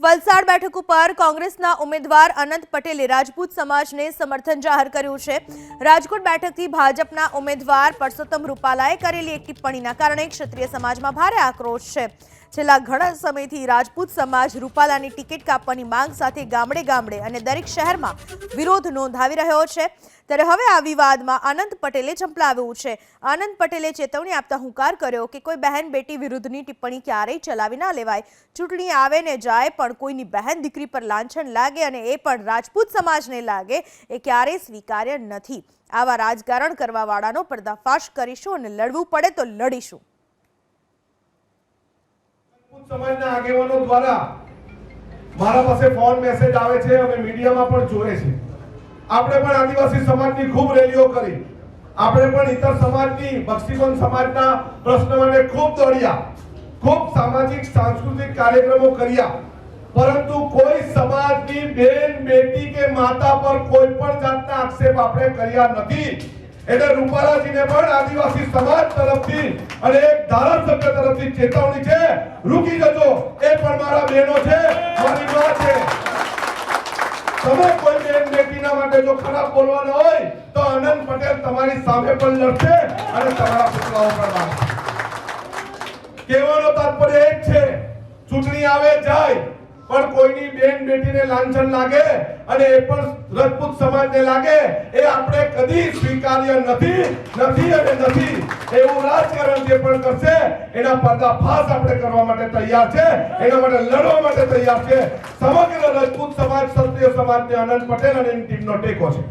વલસાડ બેઠક ઉપર કોંગ્રેસના ઉમેદવાર અનંત પટેલે રાજપૂત સમાજને સમર્થન જાહેર કર્યું છે. રાજકોટ બેઠકથી ભાજપના ઉમેદવાર પરસોત્તમ રૂપાલાએ કરેલી એક ટિપ્પણીના કારણે ક્ષત્રિય સમાજમાં ભારે આક્રોશ છે. છેલ્લા ઘણા સમયથી રાજપૂત સમાજ રૂપાલાની ટિકિટ કાપવાની માંગ સાથે ગામડે ગામડે અને દરેક શહેરમાં વિરોધ નોંધાવી રહ્યો છે. ત્યારે હવે આ વિવાદમાં આનંદ પટેલે ઝંપલાવ્યું છે. આનંદ પટેલે ચેતવણી આપતા હુંકાર કર્યો કે કોઈ બહેન બેટી વિરુદ્ધની ટિપ્પણી ક્યારેય ચલાવી ના લેવાય. ચૂંટણી આવે ને જાય પણ કોઈની બહેન દીકરી પર લાંછન લાગે અને એ પણ રાજપૂત સમાજને લાગે, એ ક્યારેય સ્વીકાર્ય નથી. આવા રાજકારણ કરવાવાળાનો પર્દાફાશ કરીશું અને લડવું પડે તો લડીશું. સમાજના આગેવાનો દ્વારા મારા પાસે ફોન મેસેજ આવે છે અમે મીડિયામાં પણ જોઈએ છે. આપણે પણ આદિવાસી સમાજની ખૂબ રેલીઓ કરી. આપણે પણ ઇતર સમાજની બક્ષીબંધ સમાજના પ્રશ્ન માટે ખૂબ દોડ્યા ખૂબ સામાજિક, સાંસ્કૃતિક કાર્યક્રમો કર્યા. પરંતુ કોઈ સમાજની બેન બેટી કે માતા પર કોઈ પણ જાતના આક્ષેપ આપણે કર્યા નથી. એટલે રૂપાલાજીને પણ આદિવાસી સમાજ તરફથી અને એક ધારાસભ્ય તરફથી ચેતવણી છે. રૂકી જજો. એ પણ મારા બહેનો છે. મારી મા છે. તમે કોઈ બેન બેટીના માટે જો ખરાબ બોલવાના હોય, તો આનંદ પટેલ તમારી સામે પણ લડશે અને તમારા પુતળાઓ પણ કહેવાનો તાત્પર્ય એક છે. ચૂંટણી આવે જાય પણ કોઈની બેન બેટીને લાંછન લાગે અને એ પણ રજપૂત સમાજને લાગે, એ આપણે કદી સ્વીકાર્ય નથી નથી અને નથી. એવું રાજકારણ જે પણ કરશે, એના પર્દાફાશ આપણે કરવા માટે તૈયાર છે, એના માટે લડવા માટે તૈયાર છે. સમગ્ર રજપૂત સમાજ, ક્ષત્રિય સમાજને આનંદ પટેલ અને એની ટીમનો ટેકો છે.